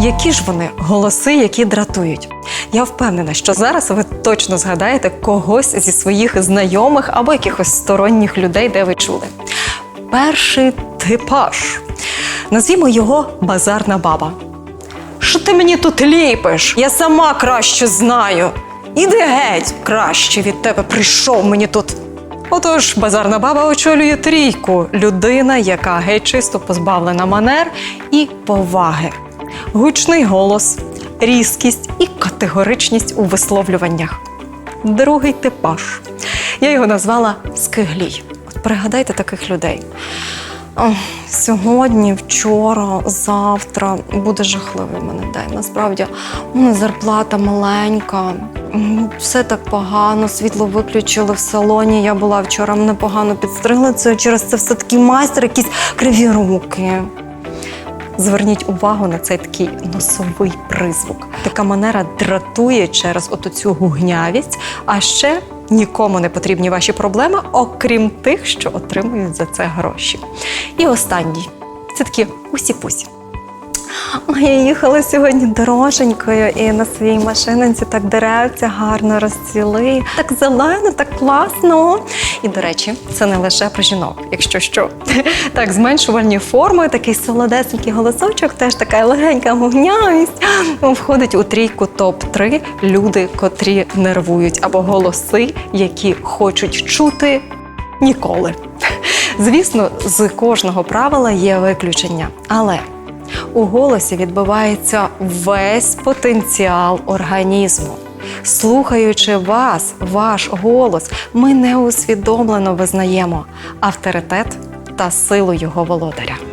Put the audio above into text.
Які ж вони голоси, які дратують? Я впевнена, що зараз ви точно згадаєте когось зі своїх знайомих або якихось сторонніх людей, де ви чули. Перший типаж. Назвімо його базарна баба. Що ти мені тут ліпиш? Я сама краще знаю. Іди геть, краще від тебе прийшов мені тут. Отож, базарна баба очолює трійку людина, яка геть чисто позбавлена манер і поваги. Гучний голос, різкість і категоричність у висловлюваннях. Другий типаж. Я його назвала Скиглій. От пригадайте таких людей. Сьогодні, вчора, завтра буде жахливий мене день. Насправді, у мене зарплата маленька, все так погано, світло виключили в салоні. Я була вчора, мене погано підстригли. Це через це все такий майстер, якісь криві руки. Зверніть увагу на цей такий носовий призвук. Така манера дратує через оту цю гугнявість, а ще нікому не потрібні ваші проблеми, окрім тих, що отримують за це гроші. І останній це такі усі-пусі. Я їхала сьогодні дороженькою і на своїй машининці так деревця гарно розцвіли. Так зелено, так класно. І, до речі, це не лише про жінок, якщо що. Так, зменшувальні форми, такий солодесенький голосочок, теж така легенька гугнявість. Входить у трійку топ-3 люди, котрі нервують, або голоси, які хочуть чути ніколи. Звісно, з кожного правила є виключення, але у голосі відбувається весь потенціал організму. Слухаючи вас, ваш голос, ми неусвідомлено визнаємо авторитет та силу його володаря.